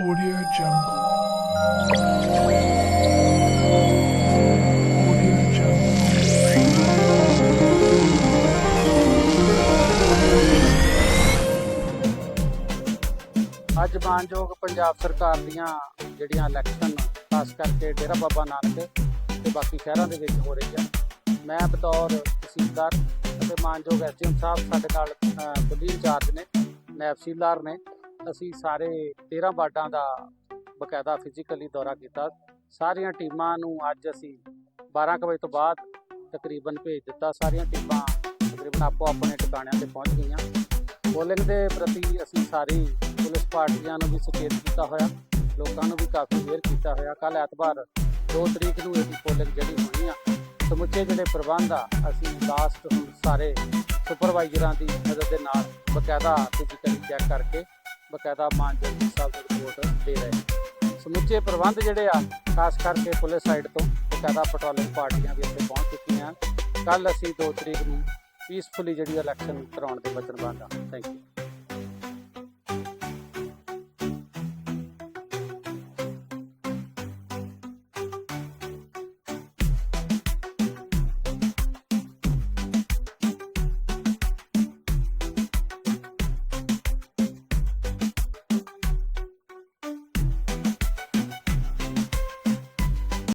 Audio Jungle. Audio Jungle. ਅੱਜ ਮਾਨਯੋਗ ਪੰਜਾਬ ਸਰਕਾਰ ਦੀਆਂ ਜਿਹੜੀਆਂ ਇਲੈਕਸ਼ਨ ਖਾਸ ਕਰਕੇ ਡੇਰਾ ਬਾਬਾ ਨਾਨਕ ਤੇ ਬਾਕੀ ਸ਼ਹਿਰਾਂ ਦੇ ਵਿੱਚ ਹੋ ਰਹੀ ਆ ਮੈਂ ਬਤੌਰ ਤਹਿਸੀਲਦਾਰ ਅਤੇ ਮਾਨਯੋਗ ਐਸਡੀਐਮ ਸਾਹਿਬ ਸਾਡੇ ਨਾਲ ਪੁਲਿਸ ਇੰਚਾਰਜ ਨੇ ਨਾਇਬ ਤਹਿਸੀਲਦਾਰ ਨੇ ਅਸੀਂ ਸਾਰੇ 13 ਵਾਰਡਾਂ ਦਾ ਬਕਾਇਦਾ ਫਿਜ਼ੀਕਲੀ ਦੌਰਾ ਕੀਤਾ। ਸਾਰੀਆਂ ਟੀਮਾਂ ਨੂੰ ਅੱਜ ਅਸੀਂ 12 ਕੁ ਵਜੇ ਤੋਂ ਬਾਅਦ ਤਕਰੀਬਨ ਭੇਜ ਦਿੱਤਾ। ਸਾਰੀਆਂ ਟੀਮਾਂ ਤਕਰੀਬਨ ਆਪੋ ਆਪਣੇ ਟਿਕਾਣਿਆਂ ਤੇ ਪਹੁੰਚ ਗਈਆਂ। ਪੋਲਿੰਗ ਦੇ ਪ੍ਰਤੀ ਅਸੀਂ ਸਾਰੀ ਪੁਲਿਸ ਪਾਰਟੀਆਂ ਨੂੰ ਵੀ ਸੁਚੇਤ ਕੀਤਾ ਹੋਇਆ। ਲੋਕਾਂ ਨੂੰ ਵੀ ਕਾਫੀ ਅਵੇਅਰ ਕੀਤਾ ਹੋਇਆ। ਕੱਲ ਐਤਵਾਰ 2 ਤਰੀਕ ਨੂੰ ਇਹ ਪੋਲਿੰਗ ਜਿਹੜੀ ਹੋਣੀ ਆ, ਸਮੁੱਚੇ ਜਿਹੜੇ ਪ੍ਰਬੰਧ ਆ, ਅਸੀਂ ਲਾਸਟ ਹੁਣ ਸਾਰੇ ਸੁਪਰਵਾਈਜ਼ਰਾਂ ਦੀ ਮਦਦ ਦੇ ਨਾਲ ਬਕਾਇਦਾ ਫਿਜ਼ੀਕਲੀ ਚੈੱਕ ਕਰਕੇ ਬਕਾਇਦਾ ਮਾਨਯੋਗ ਸਾਹਿਬ ਦੀ ਰਿਪੋਰਟ ਦੇ ਰਹੇ ਸਮੁੱਚੇ ਪ੍ਰਬੰਧ ਜਿਹੜੇ ਆ, ਖਾਸ ਕਰਕੇ ਪੁਲਿਸ ਸਾਈਡ ਤੋਂ ਬਕਾਇਦਾ ਪੈਟਰੋਲਿੰਗ ਪਾਰਟੀਆਂ ਵੀ ਇੱਥੇ ਪਹੁੰਚ ਚੁੱਕੀਆਂ ਕੱਲ ਅਸੀਂ 2 ਤਰੀਕ ਨੂੰ ਪੀਸਫੁਲੀ ਜਿਹੜੀ ਇਲੈਕਸ਼ਨ ਕਰਾਉਣ ਦੇ ਵਚਨਬੱਧ ਆ। Thank you